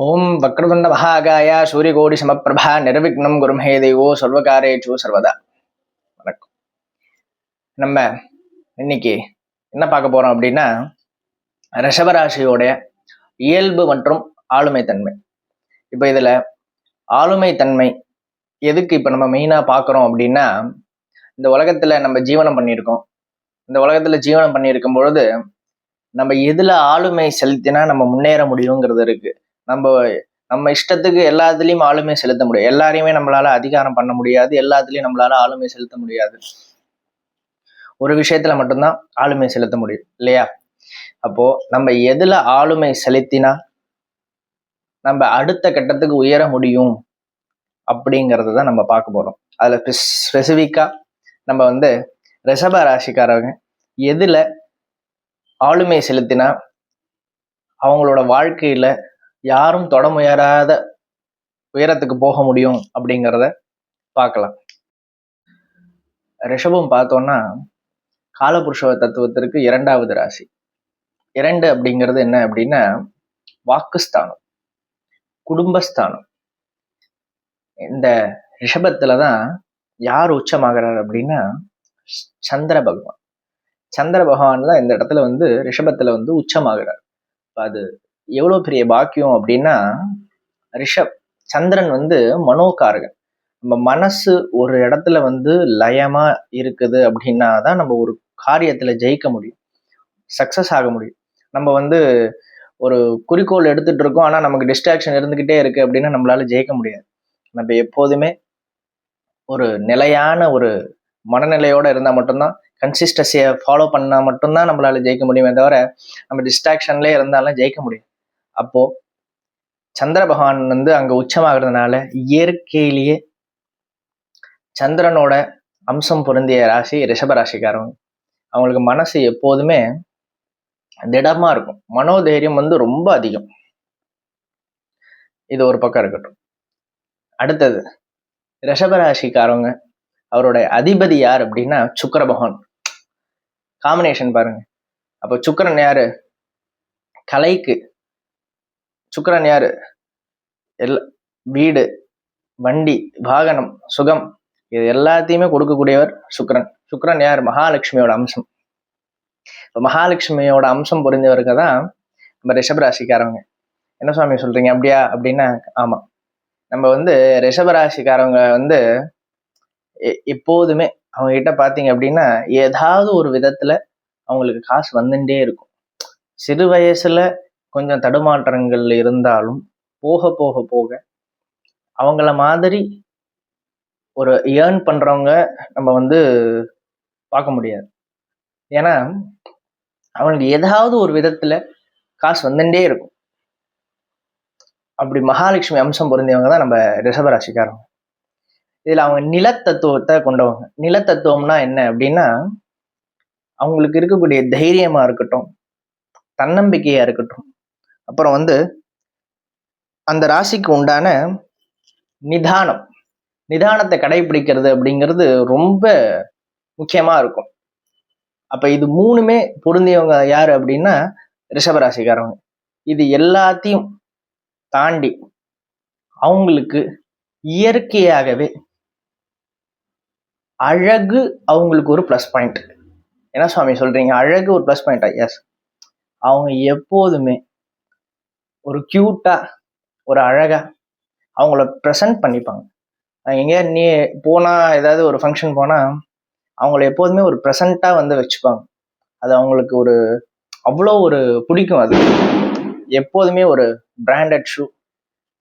ஓம் வக்ரதுண்ட மகாகாய சூரியகோடி சமப்பிரபா நிர்விக்னம் குருமே தெய்வோ சர்வகாரேச்சு சர்வதா. வணக்கம். நம்ம இன்னைக்கு என்ன பார்க்க போறோம் அப்படின்னா ரிஷபராசியோடைய இயல்பு மற்றும் ஆளுமை தன்மை இப்போ இதில் ஆளுமை தன்மை எதுக்கு இப்போ நம்ம மெயினாக பார்க்குறோம் அப்படின்னா இந்த உலகத்தில் நம்ம ஜீவனம் பண்ணியிருக்கோம். இந்த உலகத்தில் ஜீவனம் பண்ணியிருக்கும் பொழுது நம்ம எதில் ஆளுமை செலுத்தினா நம்ம முன்னேற முடியுங்கிறது இருக்குது நம்ம நம்ம இஷ்டத்துக்கு எல்லாத்துலேயும் ஆளுமை செலுத்த முடியும். எல்லாரையுமே நம்மளால அதிகாரம் பண்ண முடியாது. எல்லாத்துலேயும் நம்மளால ஆளுமை செலுத்த முடியாது. ஒரு விஷயத்துல மட்டும்தான் ஆளுமை செலுத்த முடியும். இல்லையா? அப்போ நம்ம எதுல ஆளுமை செலுத்தினா நம்ம அடுத்த கட்டத்துக்கு உயர முடியும் அப்படிங்கிறத தான் நம்ம பார்க்க போறோம். அதுல ஸ்பெசிஃபிக்கா நம்ம வந்து ரிஷப ராசிக்காரவங்க எதுல ஆளுமை செலுத்தினா அவங்களோட வாழ்க்கையில யாரும் தொட முயராத உயரத்துக்கு போக முடியும் அப்படிங்கிறத பார்க்கலாம். ரிஷபம் பார்த்தோம்னா காலபுருஷ தத்துவத்திற்கு இரண்டாவது ராசி. இரண்டு அப்படிங்கிறது என்ன அப்படின்னா வாக்குஸ்தானம் குடும்பஸ்தானம். இந்த ரிஷபத்துல தான் யார் உச்சமாகிறார் அப்படின்னா சந்திர பகவான். சந்திர பகவான் தான் இந்த இடத்துல வந்து ரிஷபத்துல வந்து உச்சமாகிறார். அது எவ்வளோ பெரிய பாக்கியம் அப்படின்னா ரிஷப் சந்திரன் வந்து மனோகாரகன். நம்ம மனசு ஒரு இடத்துல வந்து லயமா இருக்குது அப்படின்னா தான் நம்ம ஒரு காரியத்தில் ஜெயிக்க முடியும். சக்ஸஸ் ஆக முடியும். நம்ம வந்து ஒரு குறிக்கோள் எடுத்துட்டு இருக்கோம் ஆனால் நமக்கு டிஸ்ட்ராக்ஷன் இருந்துக்கிட்டே இருக்கு அப்படின்னா நம்மளால ஜெயிக்க முடியாது. நம்ம எப்போதுமே ஒரு நிலையான ஒரு மனநிலையோட இருந்தால் மட்டும்தான் கன்சிஸ்டன்சியை ஃபாலோ பண்ணால் மட்டும்தான் நம்மளால ஜெயிக்க முடியுமே தவிர நம்ம டிஸ்ட்ராக்ஷன்லேயே இருந்தாலும் ஜெயிக்க முடியும் அப்போ சந்திர பகவான் வந்து அங்க உச்சமாகிறதுனால இயற்கையிலேயே சந்திரனோட அம்சம் பொருந்திய ராசி ரிஷப ராசிக்காரவங்க அவங்களுக்கு மனசு எப்போதுமே திடமா இருக்கும். மனோதைரியம் வந்து ரொம்ப அதிகம். இது ஒரு பக்கம் இருக்கட்டும். அடுத்தது ரிஷபராசிக்காரவங்க அவரோட அதிபதி யார் அப்படின்னா சுக்கர பகவான் காம்பினேஷன் பாருங்க. அப்போ சுக்கரன் யாரு? கலைக்கு சுக்கரன் யாரு? எல் வீடு வண்டி வாகனம் சுகம் இது எல்லாத்தையுமே கொடுக்கக்கூடியவர் சுக்கரன். சுக்கரன் யார்? மகாலட்சுமியோட அம்சம். இப்போ மகாலட்சுமியோட அம்சம் புரிஞ்சவருக்கு தான் நம்ம ரிஷபராசிக்காரவங்க. என்ன சுவாமி சொல்றீங்க? அப்படியா? அப்படின்னா ஆமாம் நம்ம வந்து ரிஷபராசிக்காரவங்க வந்து எப்போதுமே அவங்க கிட்ட அப்படின்னா ஏதாவது ஒரு விதத்துல அவங்களுக்கு காசு வந்துட்டே இருக்கும். சிறு வயசுல கொஞ்சம் தடுமாற்றங்கள் இருந்தாலும் போக போக போக அவங்கள மாதிரி ஒரு ஏர்ன் பண்ணுறவங்க நம்ம வந்து பார்க்க முடியாது. ஏன்னா அவங்களுக்கு ஏதாவது ஒரு விதத்தில் காசு வந்துட்டே இருக்கும். அப்படி மகாலட்சுமி அம்சம் பொருந்தியவங்க தான் நம்ம ரிஷபராசிக்காரவங்க இதில் அவங்க நிலத்தத்துவத்தை கொண்டவங்க. நிலத்தத்துவம்னா என்ன அப்படின்னா அவங்களுக்கு இருக்கக்கூடிய தைரியமாக இருக்கட்டும் தன்னம்பிக்கையாக இருக்கட்டும் அப்புறம் வந்து அந்த ராசிக்கு உண்டான நிதானம். நிதானத்தை கடைபிடிக்கிறது அப்படிங்கிறது ரொம்ப முக்கியமாக இருக்கும். அப்போ இது மூணுமே பொருந்தியவங்க யார் அப்படின்னா ரிஷபராசிக்காரவங்க இது எல்லாத்தையும் தாண்டி அவங்களுக்கு இயற்கையாகவே அழகு அவங்களுக்கு ஒரு ப்ளஸ் பாயிண்ட் என்ன சுவாமி சொல்கிறீங்க அழகு ஒரு ப்ளஸ் பாயிண்டா எஸ் அவங்க எப்போதுமே ஒரு க்யூட்டா ஒரு அழகா அவங்கள ப்ரெசன்ட் பண்ணிப்பாங்க. எங்கேயா நீ போனால் ஏதாவது ஒரு ஃபங்க்ஷன் போனால் அவங்கள எப்போதுமே ஒரு ப்ரெசண்ட்டாக வந்து வச்சுப்பாங்க. அது அவங்களுக்கு ஒரு அவ்வளோ ஒரு பிடிக்கும் அது. எப்போதுமே ஒரு பிராண்டட் ஷூ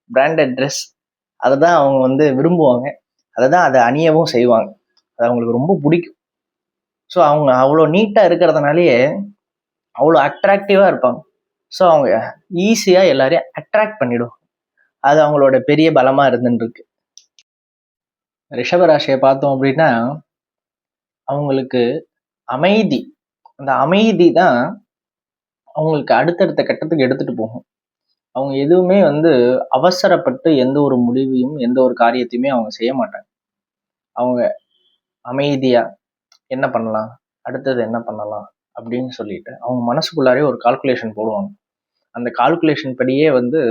பிராண்டட் ட்ரெஸ் அதை தான் அவங்க வந்து விரும்புவாங்க. அதை தான் அதை அணியவும் செய்வாங்க. அது அவங்களுக்கு ரொம்ப பிடிக்கும். ஸோ அவங்க அவ்வளோ நீட்டாக இருக்கிறதுனாலேயே அவ்வளோ அட்ராக்டிவாக இருப்பாங்க. ஸோ அவங்க ஈஸியாக எல்லாரையும் அட்ராக்ட் பண்ணிவிடும் அது அவங்களோட பெரிய பலமாக இருந்துருக்கு ரிஷபராசியை பார்த்தோம் அப்படின்னா அவங்களுக்கு அமைதி அந்த அமைதி தான் அவங்களுக்கு அடுத்தடுத்த கட்டத்துக்கு எடுத்துகிட்டு போகும். அவங்க எதுவுமே வந்து அவசரப்பட்டு எந்த ஒரு முடிவையும் எந்த ஒரு காரியத்தையுமே அவங்க செய்ய மாட்டாங்க. அவங்க அமைதியாக என்ன பண்ணலாம்? அடுத்தது என்ன பண்ணலாம்? அப்படின்னு சொல்லிட்டு அவங்க மனசுக்குள்ளாரே ஒரு கால்குலேஷன் போடுவாங்க. அந்த கால்குலேஷன் படியே வந்து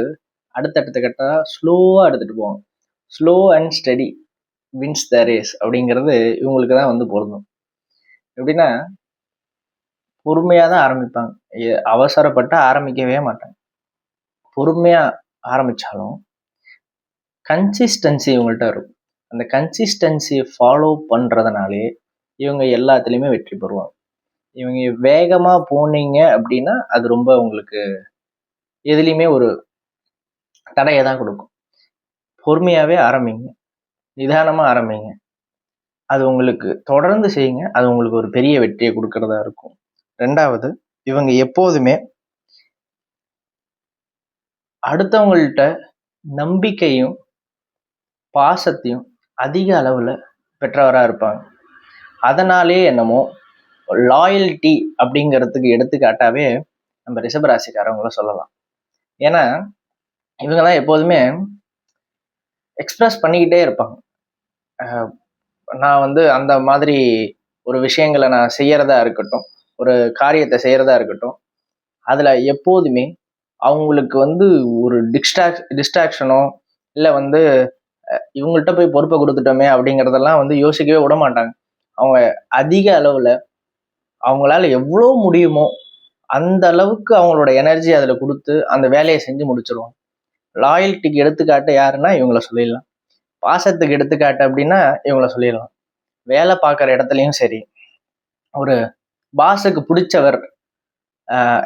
அடுத்தடுத்த கட்டாக ஸ்லோவாக எடுத்துகிட்டு போவாங்க. Slow and steady wins the race அப்படிங்கிறது இவங்களுக்கு தான் வந்து பொருந்தும். எப்படின்னா பொறுமையாக தான் ஆரம்பிப்பாங்க அவசரப்பட்டு ஆரம்பிக்கவே மாட்டாங்க. பொறுமையாக ஆரம்பித்தாலும் கன்சிஸ்டன்சி இவங்கள்ட்ட இருக்கும். அந்த கன்சிஸ்டன்சியை ஃபாலோ பண்ணுறதுனாலே இவங்க எல்லாத்துலேயுமே வெற்றி பெறுவாங்க. இவங்க வேகமாக போனீங்க அப்படின்னா அது ரொம்ப உங்களுக்கு எதுலேயுமே ஒரு தடையை தான் கொடுக்கும். பொறுமையாகவே ஆரம்பிங்க. நிதானமாக ஆரம்பிங்க. அது உங்களுக்கு தொடர்ந்து செய்யுங்க. அது உங்களுக்கு ஒரு பெரிய வெற்றியை கொடுக்கறதா இருக்கும். ரெண்டாவது இவங்க எப்போதுமே அடுத்தவங்கள்ட்ட நம்பிக்கையும் பாசத்தையும் அதிக அளவில் பெற்றவராக இருப்பாங்க. அதனாலே என்னமோ லாயல்ட்டி அப்படிங்கிறதுக்கு எடுத்துக்காட்டாவே நம்ம ரிஷபராசிக்காரவங்கள சொல்லலாம். ஏன்னா இவங்க தான் எப்போதுமே எக்ஸ்பிரஸ் பண்ணிக்கிட்டே இருப்பாங்க. நான் வந்து அந்த மாதிரி ஒரு விஷயங்களை நான் செய்யறதா இருக்கட்டும் ஒரு காரியத்தை செய்யறதா இருக்கட்டும் அதில் எப்போதுமே அவங்களுக்கு வந்து ஒரு டிஸ்டாக் டிஸ்ட்ராக்ஷனோ இல்லை வந்து இவங்கள்ட்ட போய் பொறுப்பை கொடுத்துட்டோமே அப்படிங்கிறதெல்லாம் வந்து யோசிக்கவே விட மாட்டாங்க அவங்க அதிக அளவில் அவங்களால எவ்வளோ முடியுமோ அந்த அளவுக்கு அவங்களோட எனர்ஜி அதில் கொடுத்து அந்த வேலையை செஞ்சு முடிச்சிருவாங்க. லாயல்ட்டிக்கு எடுத்துக்காட்டு யாருன்னா இவங்கள சொல்லிடலாம். பாசத்துக்கு எடுத்துக்காட்டு அப்படின்னா இவங்கள சொல்லிடலாம். வேலை பார்க்குற இடத்துலையும் சரி. ஒரு பாஸுக்கு பிடிச்சவர்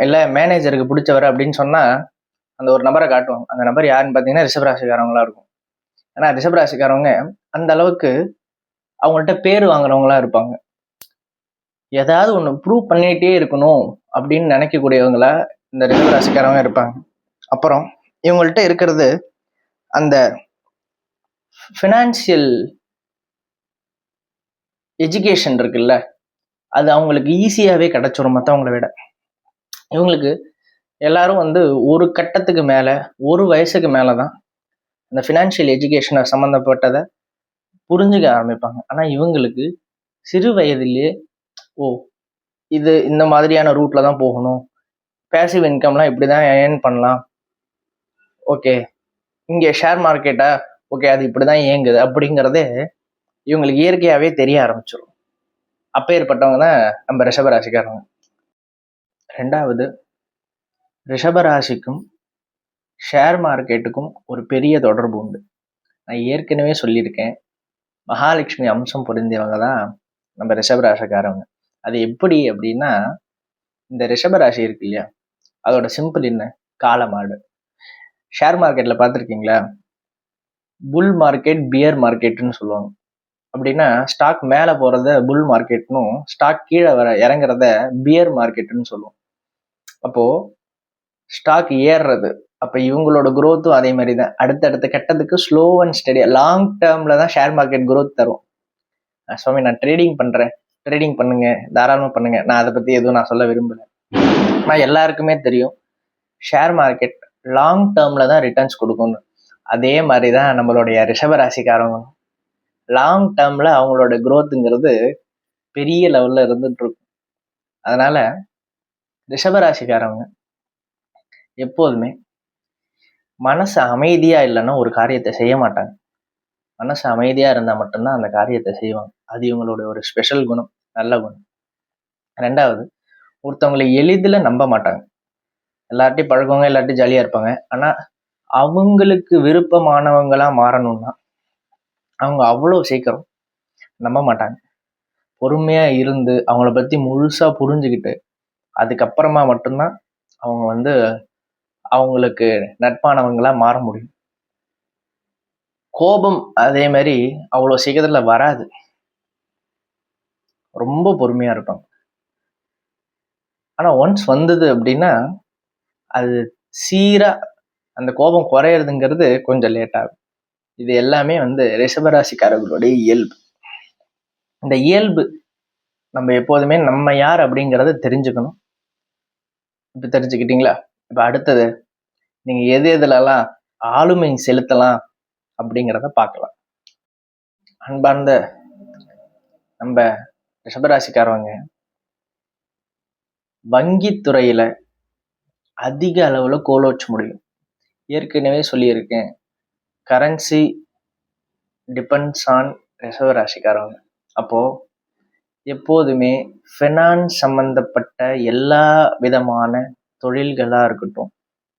இல்லை மேனேஜருக்கு பிடிச்சவர் அப்படின்னு சொன்னால் அந்த ஒரு நபரை காட்டுவாங்க. அந்த நபர் யாருன்னு பார்த்தீங்கன்னா ரிஷபராசிக்காரவங்களாக இருக்கும். ஏன்னா ரிஷபராசிக்காரவங்க அந்த அளவுக்கு அவங்கள்ட்ட பேர் வாங்குறவங்களா இருப்பாங்க. ஏதாவது ஒன்று ப்ரூவ் பண்ணிகிட்டே இருக்கணும் அப்படின்னு நினைக்கக்கூடியவங்கள இந்த ரிஷபராசிக்காரவங்க இருப்பாங்க. அப்புறம் இவங்கள்ட்ட இருக்கிறது அந்த ஃபினான்சியல் எஜுகேஷன் இருக்குல்ல அது அவங்களுக்கு ஈஸியாகவே கிடச்சிரும் மற்றவங்கள விட. இவங்களுக்கு எல்லாரும் வந்து ஒரு கட்டத்துக்கு மேலே ஒரு வயசுக்கு மேலே தான் இந்த ஃபினான்ஷியல் எஜுகேஷனை சம்மந்தப்பட்டதை புரிஞ்சுக்க ஆரம்பிப்பாங்க. ஆனால் இவங்களுக்கு சிறு வயதிலேயே ஓ இது இந்த மாதிரியான ரூட்டில் தான் போகணும். பேசிவ் இன்கம்லாம் இப்படி தான் ஏர்ன் பண்ணலாம். ஓகே இங்கே ஷேர் மார்க்கெட்டா ஓகே அது இப்படி தான் இயங்குது. அப்படிங்கிறதே இவங்களுக்கு இயற்கையாகவே தெரிய ஆரம்பிச்சிடும் அப்பேற்பட்டவங்க தான் நம்ம ரிஷபராசிக்காரங்க. ரெண்டாவது ரிஷபராசிக்கும் ஷேர் மார்க்கெட்டுக்கும் ஒரு பெரிய தொடர்பு உண்டு. நான் ஏற்கனவே சொல்லியிருக்கேன். மகாலட்சுமி அம்சம் பொருந்தியவங்க தான் நம்ம ரிஷபராசிக்காரவங்க. அது எப்படி அப்படின்னா இந்த ரிஷபராசி இருக்கு இல்லையா? அதோட சிம்பிள் என்ன? காலமாடு ஷேர் மார்க்கெட்டில் பார்த்துருக்கீங்களா? புல் மார்க்கெட் பியர் மார்க்கெட்டுன்னு சொல்லுவாங்க. அப்படின்னா ஸ்டாக் மேலே போகிறத புல் மார்க்கெட்னும் ஸ்டாக் கீழே வர இறங்குறத பியர் மார்க்கெட்டுன்னு சொல்லுவோம். அப்போது ஸ்டாக் ஏறுறது. அப்போ இவங்களோட குரோத்தும் அதே மாதிரி தான் அடுத்தடுத்த கட்டத்துக்கு ஸ்லோ அண்ட் ஸ்டடி லாங் டேர்மில் தான் ஷேர் மார்க்கெட் குரோத் தரும். சுவாமி நான் ட்ரேடிங் பண்ணுறேன் ட்ரேடிங் பண்ணுங்க தாராளமாக பண்ணுங்க. நான் அதை பற்றி எதுவும் நான் சொல்ல விரும்பலை. ஆனால் எல்லாருக்குமே தெரியும் ஷேர் மார்க்கெட் லாங் டேர்மில் தான் ரிட்டர்ன்ஸ் கொடுக்கணும் அதே மாதிரி தான் நம்மளுடைய ரிஷபராசிக்காரங்க லாங் டேர்மில் அவங்களோட குரோத்துங்கிறது பெரிய லெவலில் இருந்துட்டுருக்கும் அதனால் ரிஷபராசிக்காரவங்க எப்போதுமே மனசு அமைதியாக இல்லைன்னா ஒரு காரியத்தை செய்ய மாட்டாங்க. மனசு அமைதியாக இருந்தால் மட்டும்தான் அந்த காரியத்தை செய்வாங்க. அது இவங்களோட ஒரு ஸ்பெஷல் குணம். நல்ல குணம். ரெண்டாவது ஒருத்தவங்களை எளிதில் நம்ப மாட்டாங்க. எல்லார்ட்டையும் பழகுவாங்க எல்லார்ட்டையும் ஜாலியாக இருப்பாங்க. ஆனால் அவங்களுக்கு விருப்பமானவங்களா மாறணும்னா அவங்க அவ்வளோ சீக்கிரம் நம்ப மாட்டாங்க. பொறுமையாக இருந்து அவங்கள பற்றி முழுசாக புரிஞ்சுக்கிட்டு அதுக்கப்புறமா மட்டும்தான் அவங்க வந்து அவங்களுக்கு நட்பானவங்களாக மாற முடியும். கோபம் அதே மாதிரி அவ்வளோ சீக்கிரத்தில் வராது. ரொம்ப பொறுமையாக இருப்பாங்க. ஆனால் ஒன்ஸ் வந்தது அப்படின்னா அது சீராக அந்த கோபம் குறையிறதுங்கிறது கொஞ்சம் லேட் ஆகும். இது எல்லாமே வந்து ரிஷபராசிக்காரர்களுடைய இயல்பு. இந்த இயல்பு நம்ம எப்போதுமே நம்ம யார் அப்படிங்கிறத தெரிஞ்சுக்கணும். இப்போ தெரிஞ்சுக்கிட்டீங்களா? இப்போ அடுத்தது நீங்கள் எது எதுலலாம் ஆளுமை செலுத்தலாம் அப்படிங்கிறத பார்க்கலாம். அன்பார்ந்த நம்ம ரிஷபராசிக்காரவங்க வங்கித்துறையில் அதிக அளவில் கோலோச்ச முடியும். ஏற்கனவே சொல்லியிருக்கேன். கரன்சி டிபெண்ட்ஸ் ஆன் ரிசர்வ் ராசிக்காரவங்க அப்போது எப்போதுமே ஃபினான்ஸ் சம்மந்தப்பட்ட எல்லா விதமான தொழில்களாக இருக்கட்டும்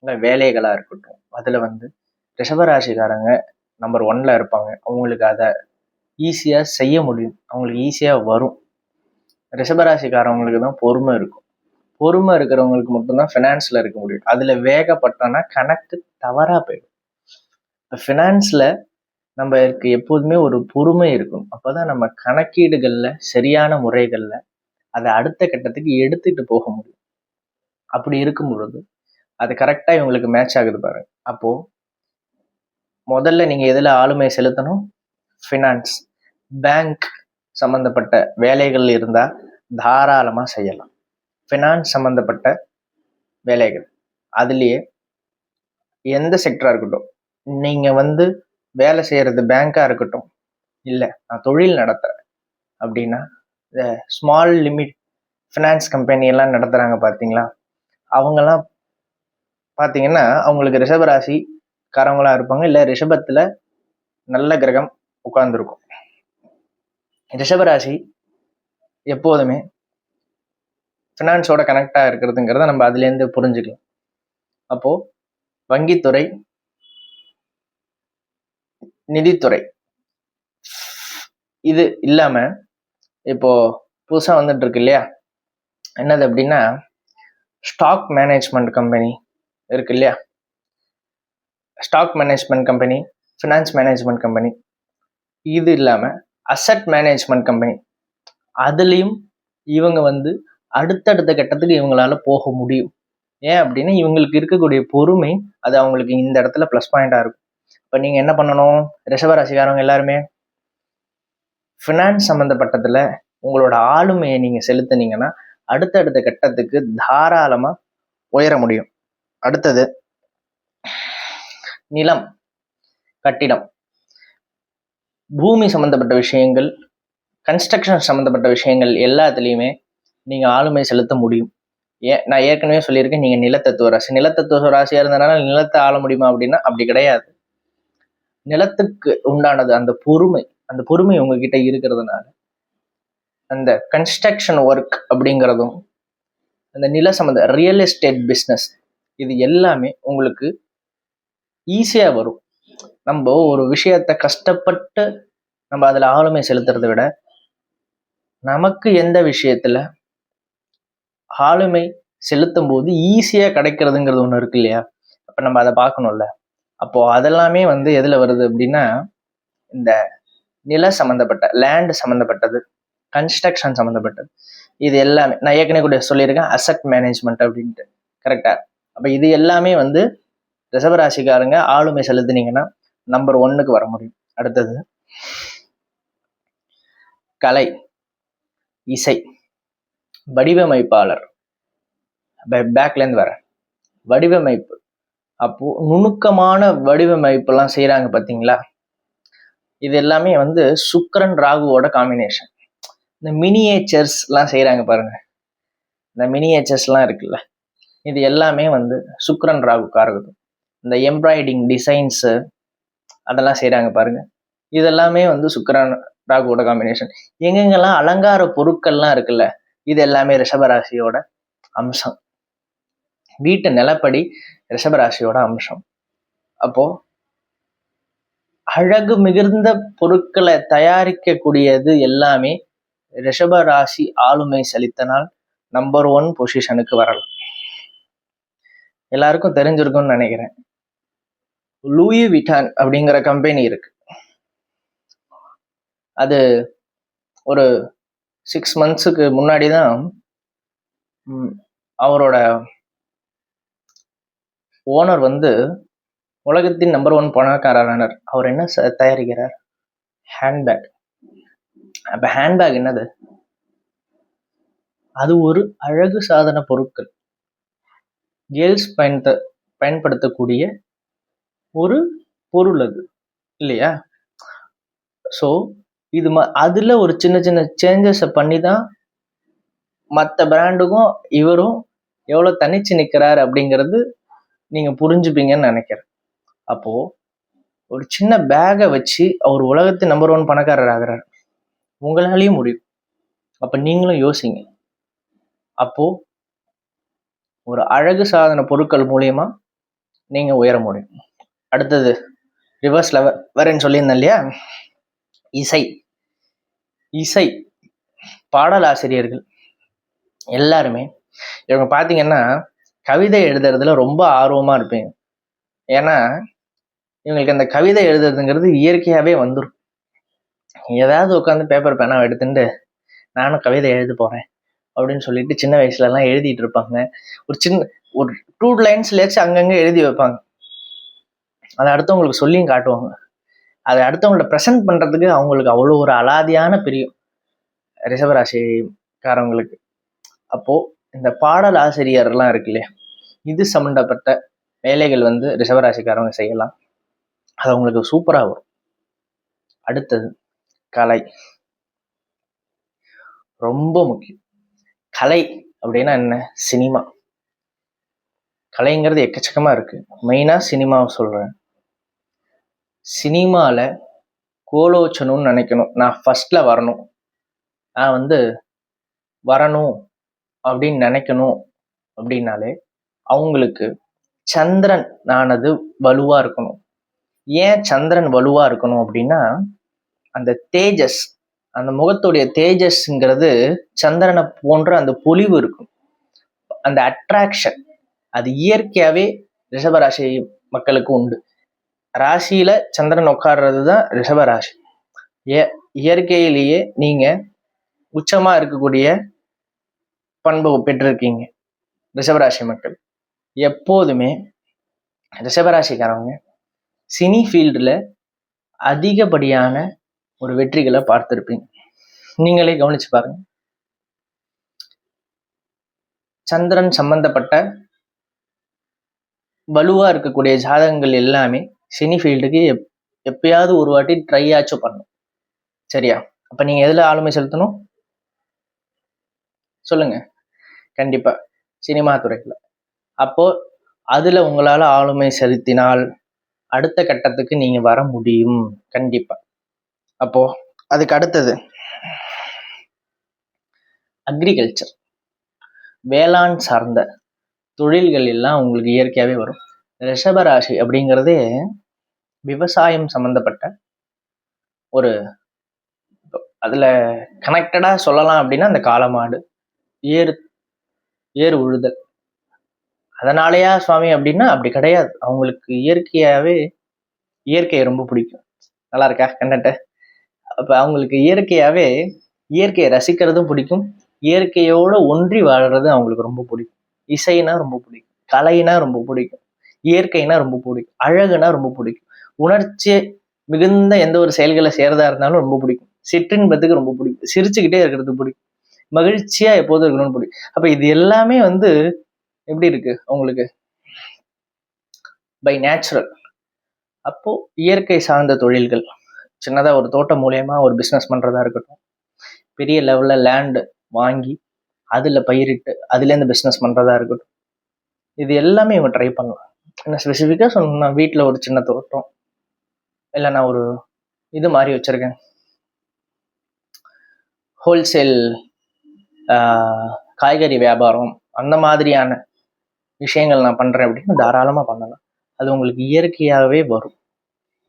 இல்லை வேலைகளாக இருக்கட்டும் அதில் வந்து ரிஷபராசிக்காரங்க நம்பர் ஒன்னில் இருப்பாங்க. அவங்களுக்கு அதை ஈஸியாக செய்ய முடியும். அவங்களுக்கு ஈஸியாக வரும். ரிஷபராசிக்காரவங்களுக்கு தான் பொறுமை இருக்கும். பொறுமை இருக்கிறவங்களுக்கு மட்டும்தான் ஃபினான்ஸில் இருக்க முடியும். அதில் வேகப்பட்டோன்னா கணக்கு தவறாக போயிடும். இப்போ ஃபினான்ஸில் நம்ம இருக்கு எப்போதுமே ஒரு பொறுமை இருக்கும். அப்போ தான் நம்ம கணக்கீடுகளில் சரியான முறைகளில் அதை அடுத்த கட்டத்துக்கு எடுத்துகிட்டு போக முடியும். அப்படி இருக்கும் பொழுது அது கரெக்டாக இவங்களுக்கு மேட்ச் ஆகுது பாருங்க. அப்போது முதல்ல நீங்கள் எதில் ஆளுமை செலுத்தணும்? ஃபினான்ஸ் பேங்க் சம்மந்தப்பட்ட வேலைகள் இருந்தால் தாராளமாக செய்யலாம். ஃபினான்ஸ் சம்மந்தப்பட்ட வேலைகள். அதுலேயே எந்த செக்டராக இருக்கட்டும் நீங்கள் வந்து வேலை செய்கிறது பேங்காக இருக்கட்டும் இல்லை நான் தொழில் நடத்துகிறேன் அப்படின்னா இந்த ஸ்மால் லிமிட் ஃபினான்ஸ் கம்பெனியெல்லாம் நடத்துகிறாங்க பார்த்தீங்களா? அவங்கெல்லாம் பார்த்தீங்கன்னா அவங்களுக்கு ரிஷபராசி காரவங்களாக இருப்பாங்க இல்லை ரிஷபத்தில் நல்ல கிரகம் உட்கார்ந்துருக்கும். ரிஷபராசி எப்போதுமே ஃபினான்ஸோட கனெக்டாக இருக்கிறதுங்கிறத நம்ம அதுலேருந்து புரிஞ்சுக்கலாம். அப்போது வங்கித்துறை நிதித்துறை. இது இல்லாமல் இப்போது புதுசாக வந்துட்டுருக்கு இல்லையா? என்னது அப்படின்னா ஸ்டாக் மேனேஜ்மெண்ட் கம்பெனி இருக்கு இல்லையா? Stock management company finance management company இது இல்லாமல் அசட் மேனேஜ்மெண்ட் கம்பெனி அதுலேயும் இவங்க வந்து அடுத்தடுத்த கட்டத்துக்கு இவங்களால போக முடியும். ஏன் அப்படின்னா இவங்களுக்கு இருக்கக்கூடிய பொறுமை அது அவங்களுக்கு இந்த இடத்துல ப்ளஸ் பாயிண்டாக இருக்கும். இப்போ நீங்கள் என்ன பண்ணணும்? ரிஷபராசிக்காரவங்க எல்லாருமே ஃபினான்ஸ் சம்மந்தப்பட்டதில் உங்களோட ஆளுமையை நீங்கள் செலுத்துனீங்கன்னா அடுத்தடுத்த கட்டத்துக்கு தாராளமாக உயர முடியும். அடுத்தது நிலம் கட்டிடம். பூமி சம்மந்தப்பட்ட விஷயங்கள் கன்ஸ்ட்ரக்ஷன் சம்மந்தப்பட்ட விஷயங்கள் எல்லாத்துலேயுமே நீங்கள் ஆளுமை செலுத்த முடியும். ஏன் நான் ஏற்கனவே சொல்லியிருக்கேன் நீங்கள் நிலத்தத்துவ ராசி. நிலத்தத்துவ ராசியாக இருந்தனால நிலத்தை ஆள முடியுமா அப்படின்னா அப்படி கிடையாது. நிலத்துக்கு உண்டானது அந்த பொறுமை அந்த பொறுமை உங்ககிட்ட இருக்கிறதுனால அந்த கன்ஸ்ட்ரக்ஷன் ஒர்க் அப்படிங்கிறதும் அந்த நில சம்மந்த ரியல் எஸ்டேட் பிஸ்னஸ் இது எல்லாமே உங்களுக்கு ஈஸியாக வரும். நம்ம ஒரு விஷயத்த கஷ்டப்பட்டு நம்ம அதில் ஆளுமை செலுத்துறதை விட நமக்கு எந்த விஷயத்துல ஆளுமை செலுத்தும் போது ஈஸியாக கிடைக்கிறதுங்கிறது ஒன்று இருக்கு இல்லையா? அப்போ நம்ம அதை பார்க்கணும்ல. அப்போ அதெல்லாமே வந்து எதில் வருது அப்படின்னா இந்த நில சம்மந்தப்பட்ட லேண்ட் சம்மந்தப்பட்டது கன்ஸ்ட்ரக்ஷன் சம்மந்தப்பட்டது இது எல்லாமே நான் ஏற்கனவே கூட சொல்லியிருக்கேன் அசட் மேனேஜ்மெண்ட் அப்படின்ட்டு. கரெக்டாக அப்போ இது எல்லாமே வந்து ரிசவராசிக்காரங்க ஆளுமை செலுத்துனீங்கன்னா நம்பர் ஒன்னுக்கு வர முடியும். அடுத்தது கலை. இசை. வடிவமைப்பாளர். பேக்லேருந்து வரேன். வடிவமைப்பு. அப்போ நுணுக்கமான வடிவமைப்புலாம் செய்கிறாங்க பார்த்தீங்களா இது எல்லாமே வந்து சுக்கரன் ராகுவோட காம்பினேஷன் இந்த மினியேச்சர்ஸ்லாம் செய்கிறாங்க பாருங்க. இந்த மினியேச்சர்ஸ்லாம் இருக்குல்ல. இது எல்லாமே வந்து சுக்கரன் ராகுக்காக காரகத்துவம் இந்த எம்ப்ராய்டிங் டிசைன்ஸு அதெல்லாம் செய்கிறாங்க பாருங்க. இதெல்லாமே வந்து சுக்கரன் ராகுவோட காம்பினேஷன் எங்கெங்கெல்லாம் அலங்கார பொருட்கள்லாம் இருக்குல்ல இது எல்லாமே ரிஷபராசியோட அம்சம். வீட்டு நிலப்படி ரிஷபராசியோட அம்சம். அப்போ அழகு மிகுந்த பொருட்களை தயாரிக்கக்கூடியது எல்லாமே ரிஷபராசி ஆளுமை செலுத்தினால் நம்பர் ஒன் பொசிஷனுக்கு வரலாம். எல்லாருக்கும் தெரிஞ்சிருக்கும்னு நினைக்கிறேன். லூயி விட்டான் அப்படிங்கிற கம்பெனி இருக்கு. அது ஒரு சிக்ஸ் மந்த்ஸுக்கு முன்னாடி தான் அவரோட ஓனர் வந்து உலகத்தின் நம்பர் ஒன் பணக்காரரானார். அவர் என்ன தயாரிக்கிறார்? ஹேண்ட்பேக் அப்போ ஹேண்ட்பேக் என்னது? அது ஒரு அழகு சாதன பொருட்கள். கேர்ள்ஸ் பயன்ப பயன்படுத்தக்கூடிய ஒரு பொருள் அது. இல்லையா? ஸோ இது ம அதில் ஒரு சின்ன சின்ன சேஞ்சஸை பண்ணி தான் மற்ற பிராண்டுக்கும் இவரும் எவ்வளோ தனிச்சு நிற்கிறார் அப்படிங்கிறது நீங்கள் புரிஞ்சுப்பீங்கன்னு நினைக்கிறேன். அப்போது ஒரு சின்ன பேகை வச்சு அவர் உலகத்து நம்பர் ஒன் பணக்காரர் ஆகிறார். உங்களாலேயும் முடியும். அப்போ நீங்களும் யோசிங்க. அப்போது ஒரு அழகு சாதன பொருட்கள் மூலயமா நீங்கள் உயர முடியும். அடுத்தது ரிவர்ஸ்ல வரேன்னு சொல்லியிருந்தேன் இல்லையா? இசை. இசை பாடலாசிரியர்கள் எல்லாருமே இவங்க பார்த்தீங்கன்னா கவிதை எழுதுறதுல ரொம்ப ஆர்வமாக இருப்பேன் ஏன்னா இவங்களுக்கு அந்த கவிதை எழுதுறதுங்கிறது இயற்கையாகவே வந்துடும் ஏதாவது உட்காந்து பேப்பர் பேனா எடுத்துட்டு நானும் கவிதை எழுத போகிறேன் அப்படின்னு சொல்லிட்டு சின்ன வயசுலலாம் எழுதிட்டு இருப்பாங்க. ஒரு சின்ன ஒரு டூ லைன்ஸ்லேயாச்சும் அங்கங்கே எழுதி வைப்பாங்க. அதை அடுத்தவங்களுக்கு சொல்லியும் காட்டுவாங்க. அதை அடுத்தவங்கள்ட்ட ப்ரெசென்ட் பண்ணுறதுக்கு அவங்களுக்கு அவ்வளோ ஒரு அலாதியான பிரியம். ரிஷபராசிக்காரவங்களுக்கு. அப்போது இந்த பாடல் ஆசிரியர்லாம் இருக்கு இல்லையா? இது சம்மந்தப்பட்ட வேலைகள் வந்து ரிஷபராசிக்காரவங்க செய்யலாம். அது அவங்களுக்கு சூப்பராக வரும். அடுத்தது கலை. ரொம்ப முக்கியம். கலை அப்படின்னா என்ன? சினிமா. கலைங்கிறது எக்கச்சக்கமாக இருக்குது மெயினாக சினிமாவை சொல்கிறேன் சினிமாவில் கோலோச்சணும்னு நினைக்கணும். நான் ஃபஸ்ட்டில் வரணும். நான் வந்து வரணும் அப்படின்னு நினைக்கணும் அப்படின்னாலே அவங்களுக்கு சந்திரன் ஆனது வலுவாக இருக்கணும். ஏன் சந்திரன் வலுவாக இருக்கணும் அப்படின்னா அந்த தேஜஸ் அந்த முகத்துடைய தேஜஸ்ங்கிறது சந்திரனை போன்ற அந்த பொலிவு இருக்கும். அந்த அட்ராக்ஷன் அது இயற்கையாகவே ரிஷபராசி மக்களுக்கு உண்டு. ராசியில சந்திரன் உட்கார்றது தான் ரிஷபராசி இயற்கையிலேயே நீங்க உச்சமா இருக்கக்கூடிய பண்பு பெற்றிருக்கீங்க. ரிஷபராசி மக்கள் எப்போதுமே ரிஷபராசிக்காரவங்க சினி ஃபீல்டில் அதிகப்படியான ஒரு வெற்றிகளை பார்த்துருப்பீங்க. நீங்களே கவனிச்சு பாருங்க. சந்திரன் சம்பந்தப்பட்ட வலுவாக இருக்கக்கூடிய ஜாதகங்கள் எல்லாமே சினி ஃபீல்டுக்கு எப் எப்பயாவது ஒரு வாட்டி ட்ரை ஆச்சும் பண்ணும் சரியா? அப்போ நீங்க எதுல ஆளுமை செலுத்தணும்? சொல்லுங்க. கண்டிப்பா. சினிமா துறையில் அப்போ அதுல உங்களால ஆளுமை செலுத்தினால் அடுத்த கட்டத்துக்கு நீங்க வர முடியும். கண்டிப்பா. அப்போ அதுக்கு அடுத்தது. அக்ரிகல்ச்சர் வேளாண் சார்ந்த தொழில்கள் எல்லாம் உங்களுக்கு இயற்கையாகவே வரும். ரிஷபராசி அப்படிங்கிறதே விவசாயம் சம்மந்தப்பட்ட ஒரு அதில் கனெக்டடாக சொல்லலாம் அப்படின்னா அந்த காலமாடு ஏறு ஏறு உழுதல். அதனாலயா சுவாமி அப்படின்னா அப்படி கிடையாது. அவங்களுக்கு இயற்கையாகவே இயற்கையை ரொம்ப பிடிக்கும். நல்லா இருக்கா? கண்டட்ட அப்போ அவங்களுக்கு இயற்கையாகவே இயற்கையை ரசிக்கிறதும் பிடிக்கும். இயற்கையோட ஒன்றி வாழ்றது அவங்களுக்கு ரொம்ப பிடிக்கும். இசைனா ரொம்ப பிடிக்கும். கலைனா ரொம்ப பிடிக்கும். இயற்கைனா ரொம்ப பிடிக்கும். அழகுனா ரொம்ப பிடிக்கும். உணர்ச்சி மிகுந்த எந்த ஒரு செயல்களை செய்யறதா இருந்தாலும் ரொம்ப பிடிக்கும். சிற்றின்பத்துக்கு ரொம்ப பிடிக்கும். சிரிச்சுக்கிட்டே இருக்கிறது பிடிக்கும். மகிழ்ச்சியா எப்போதும் இருக்கணும்னு பிடிக்கும். அப்ப இது எல்லாமே வந்து எப்படி இருக்கு உங்களுக்கு? பை நேச்சுரல் அப்போ இயற்கை சார்ந்த தொழில்கள். சின்னதாக ஒரு தோட்டம் மூலயமா ஒரு பிஸ்னஸ் பண்ணுறதா இருக்கட்டும். பெரிய லெவலில் லேண்டு வாங்கி அதில் பயிரிட்டு அதுலேருந்து பிஸ்னஸ் பண்ணுறதா இருக்கட்டும். இது எல்லாமே இவங்க ட்ரை பண்ணலாம். என்ன ஸ்பெசிஃபிக்காக சொன்னா வீட்டில் ஒரு சின்ன தோட்டம். இல்லை நான் ஒரு இது மாதிரி வச்சுருக்கேன். ஹோல்சேல் காய்கறி வியாபாரம் அந்த மாதிரியான விஷயங்கள் நான் பண்ணுறேன் அப்படின்னு தாராளமாக பண்ணலாம். அது உங்களுக்கு இயற்கையாகவே வரும்.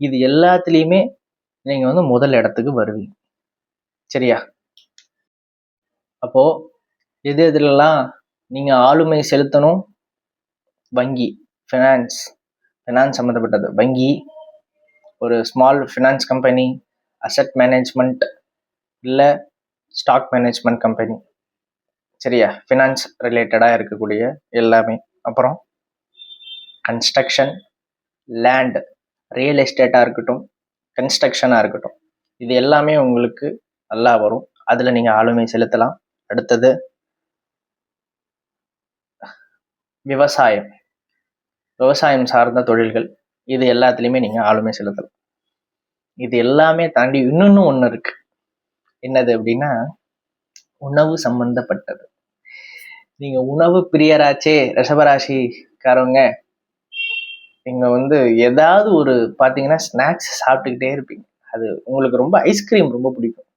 இது எல்லாத்துலேயுமே நீங்கள் வந்து முதல் இடத்துக்கு வருவீங்க. சரியா? அப்போது எது எதுலலாம் நீங்கள் ஆளுமை செலுத்தணும்? வங்கி. ஃபினான்ஸ் ஃபினான்ஸ் சம்மந்தப்பட்டது வங்கி ஒரு small finance company asset management இல்லை ஸ்டாக் மேனேஜ்மெண்ட் கம்பெனி சரியா? ஃபினான்ஸ் ரிலேட்டடாக இருக்கக்கூடிய எல்லாமே. அப்புறம் கன்ஸ்ட்ரக்ஷன் லேண்ட் ரியல் எஸ்டேட்டாக இருக்கட்டும் கன்ஸ்ட்ரக்ஷனாக இருக்கட்டும். இது எல்லாமே உங்களுக்கு நல்லா வரும். அதில் நீங்கள் ஆளுமை செலுத்தலாம். அடுத்தது விவசாயம். விவசாயம் சார்ந்த தொழில்கள் இது எல்லாத்துலேயுமே நீங்கள் ஆளுமை செலுத்தலாம். இது எல்லாமே தாண்டி இன்னொன்று ஒன்று இருக்கு. என்னது அப்படின்னா உணவு சம்பந்தப்பட்டது. நீங்க உணவு பிரியராச்சே ரிஷபராசிக்காரவங்க நீங்க வந்து ஏதாவது ஒரு பார்த்தீங்கன்னா ஸ்நாக்ஸ் சாப்பிட்டுக்கிட்டே இருப்பீங்க. அது உங்களுக்கு ரொம்ப ஐஸ்கிரீம் ரொம்ப பிடிக்கும்.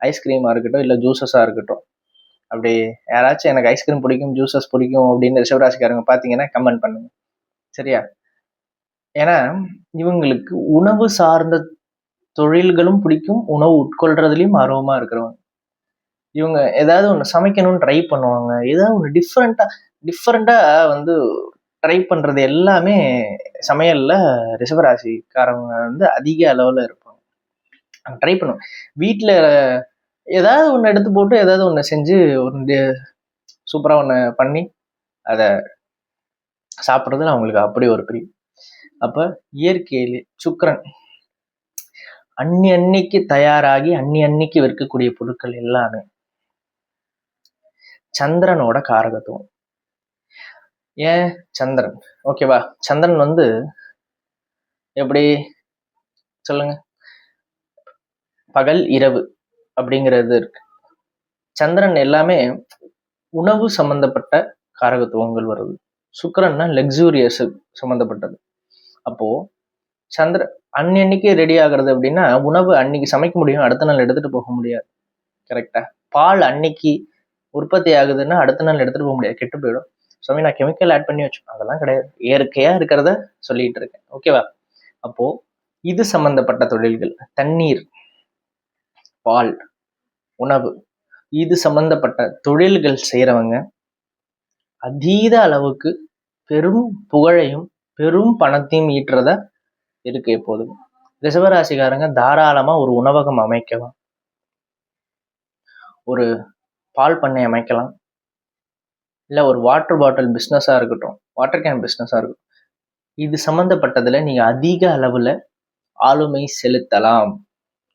ஐஸ்கிரீமாக இருக்கட்டும் இல்லை ஜூஸஸாக இருக்கட்டும். அப்படி யாராச்சும் எனக்கு ஐஸ்கிரீம் பிடிக்கும் ஜூஸஸ் பிடிக்கும் அப்படின்னு ரிஷவராசிக்காரங்க பார்த்தீங்கன்னா கமெண்ட் பண்ணுங்க. சரியா? ஏன்னா இவங்களுக்கு உணவு சார்ந்த தொழில்களும் பிடிக்கும். உணவு உட்கொள்றதுலையும் ஆர்வமாக இருக்கிறவங்க. இவங்க ஏதாவது ஒன்று சமைக்கணும்னு ட்ரை பண்ணுவாங்க. ஏதாவது ஒன்று டிஃப்ரெண்ட்டாக டிஃப்ரெண்ட்டாக வந்து ட்ரை பண்ணுறது எல்லாமே சமையலில் ரிஷபராசிக்காரவங்க வந்து அதிக அளவில் இருப்பாங்க. ட்ரை பண்ணுவோம் வீட்டில் ஏதாவது ஒன்று எடுத்து போட்டு ஏதாவது ஒன்று செஞ்சு ஒரு சூப்பராக ஒன்று பண்ணி அதை சாப்பிட்றதுல அவங்களுக்கு அப்படி ஒரு பிரியம் அப்போ இயற்கையில் சுக்கரன் அன்னி அன்னைக்கு தயாராகி அன்னி அன்னைக்கு விற்கக்கூடிய பொருட்கள் எல்லாமே சந்திரனோட காரகத்துவம். ஏன் சந்திரன்? ஓகேவா சந்திரன் வந்து எப்படி? சொல்லுங்க. பகல் இரவு அப்படிங்கிறது இருக்கு. சந்திரன் எல்லாமே உணவு சம்பந்தப்பட்ட காரகத்துவங்கள் வருது. சுக்கரன்னா லக்ஸூரியஸ் சம்மந்தப்பட்டது அப்போது சந்திர அன்னன்னைக்கு ரெடி ஆகுறது அப்படின்னா உணவு அன்னைக்கு சமைக்க முடியும் அடுத்த நாள் எடுத்துகிட்டு போக முடியாது. கரெக்டாக பால் அன்னைக்கு உற்பத்தி ஆகுதுன்னா அடுத்த நாள் எடுத்துகிட்டு போக முடியாது. கெட்டு போயிடும். சுவாமி நான் கெமிக்கல் ஆட் பண்ணி வச்சோம் அதெல்லாம் கிடையாது. இயற்கையாக இருக்கிறத சொல்லிட்டு இருக்கேன். ஓகேவா அப்போது இது சம்பந்தப்பட்ட தொழில்கள். தண்ணீர் பால் உணவு. இது சம்பந்தப்பட்ட தொழில்கள் செய்கிறவங்க அதீத அளவுக்கு பெரும் புகழையும் பெரும் பணத்தையும் ஈட்டுறத இருக்கு எப்போதும். ரிசவராசிக்காரங்க தாராளமா ஒரு உணவகம் அமைக்கலாம். ஒரு பால் பண்ணை அமைக்கலாம். இல்லை ஒரு வாட்டர் பாட்டில் பிஸ்னஸாக இருக்கட்டும் வாட்டர் கேன் பிஸ்னஸாக இருக்கட்டும். இது சம்மந்தப்பட்டதில் நீங்கள் அதிக அளவில் ஆளுமை செலுத்தலாம்.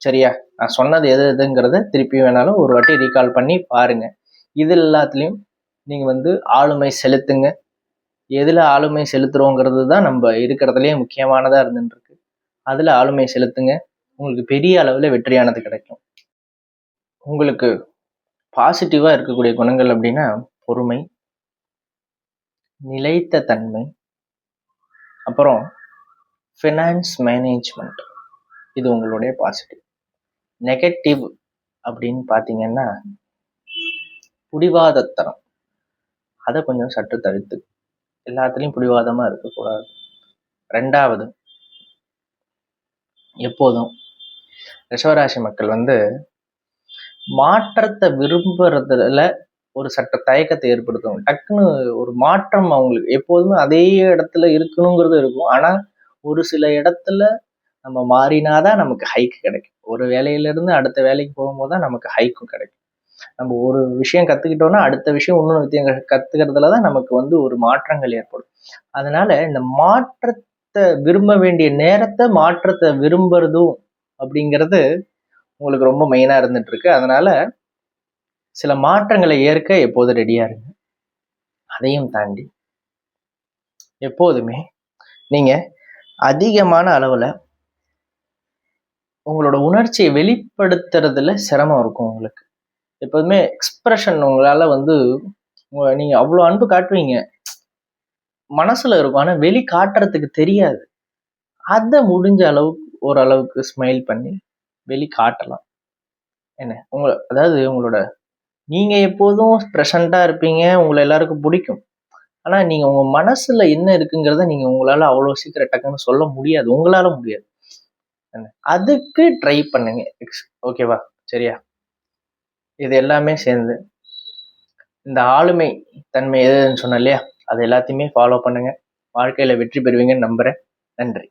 சரியா? நான் சொன்னது எது எதுங்கிறத திருப்பி வேணாலும் ஒரு வாட்டி ரீகால் பண்ணி பாருங்கள் இது எல்லாத்துலேயும் நீங்கள் வந்து ஆளுமை செலுத்துங்க. எதில் ஆளுமை செலுத்துறோங்கிறது தான் நம்ம இருக்கிறதுலேயே முக்கியமானதாக இருந்துருக்கு அதில் ஆளுமை செலுத்துங்க. உங்களுக்கு பெரிய அளவில் வெற்றியானது கிடைக்கும். உங்களுக்கு பாசிட்டிவாக இருக்கக்கூடிய குணங்கள் அப்படின்னா பொறுமை நிலைத்த தன்மை அப்புறம் ஃபினான்ஸ் மேனேஜ்மெண்ட் இது உங்களுடைய பாசிட்டிவ் நெகட்டிவ் அப்படின்னு பார்த்தீங்கன்னா புடிவாதத்தனம். அதை கொஞ்சம் சற்று தவிர்த்து எல்லாத்துலேயும் பிடிவாதமாக இருக்கக்கூடாது. ரெண்டாவது எப்போதும் ரிஷவராசி மக்கள் வந்து மாற்றத்தை விரும்புறதுல ஒரு சட்ட தயக்கத்தை ஏற்படுத்தும் டக்குன்னு ஒரு மாற்றம் அவங்களுக்கு எப்போதுமே அதே இடத்துல இருக்கணுங்கிறது இருக்கும். ஆனால் ஒரு சில இடத்துல நம்ம மாறினாதான் நமக்கு ஹைக் கிடைக்கும். ஒரு வேலையிலேருந்து அடுத்த வேலைக்கு போகும்போது தான் நமக்கு ஹைக்கும் கிடைக்கும். நம்ம ஒரு விஷயம் கற்றுக்கிட்டோம்னா அடுத்த விஷயம் இன்னொன்று விஷயம் கற்றுக்கிறதுல தான் நமக்கு வந்து ஒரு மாற்றங்கள் ஏற்படும். அதனால இந்த மாற்றத்தை விரும்ப வேண்டிய நேரத்தை மாற்றத்தை விரும்புறதும் அப்படிங்கிறது உங்களுக்கு ரொம்ப மெயினாக இருந்துட்டு இருக்கு அதனால சில மாற்றங்களை ஏற்க எப்போதும் ரெடியாக இருங்க. அதையும் தாண்டி எப்போதுமே நீங்கள் அதிகமான அளவில் உங்களோட உணர்ச்சியை வெளிப்படுத்துறதுல சிரமம் இருக்கும் உங்களுக்கு. எப்போதுமே எக்ஸ்ப்ரெஷன் உங்களால் வந்து நீங்கள் அவ்வளோ அன்பு காட்டுவீங்க. மனசில் இருக்கும். ஆனால் வெளி காட்டுறதுக்கு தெரியாது. அதை முடிஞ்ச அளவுக்கு ஓரளவுக்கு ஸ்மைல் பண்ணி வெளி காட்டலாம். என்ன? உங்களை அதாவது உங்களோட நீங்கள் எப்போதும் ப்ரெசண்ட்டாக இருப்பீங்க. உங்களை எல்லாருக்கும் பிடிக்கும். ஆனால் நீங்கள் உங்கள் மனசில் என்ன இருக்குங்கிறத நீங்கள் உங்களால் அவ்வளோ சீக்கிரம் டக்குன்னு சொல்ல முடியாது. உங்களால் முடியாது. அதுக்கு ட்ரை பண்ணுங்க. ஓகேவா சரியா? இது எல்லாமே சேர்ந்து. இந்த ஆளுமை தன்மை எதுன்னு சொன்ன இல்லையா? அது எல்லாத்தையுமே ஃபாலோ பண்ணுங்கள் வாழ்க்கையில் வெற்றி பெறுவீங்கன்னு நம்புகிறேன் நன்றி.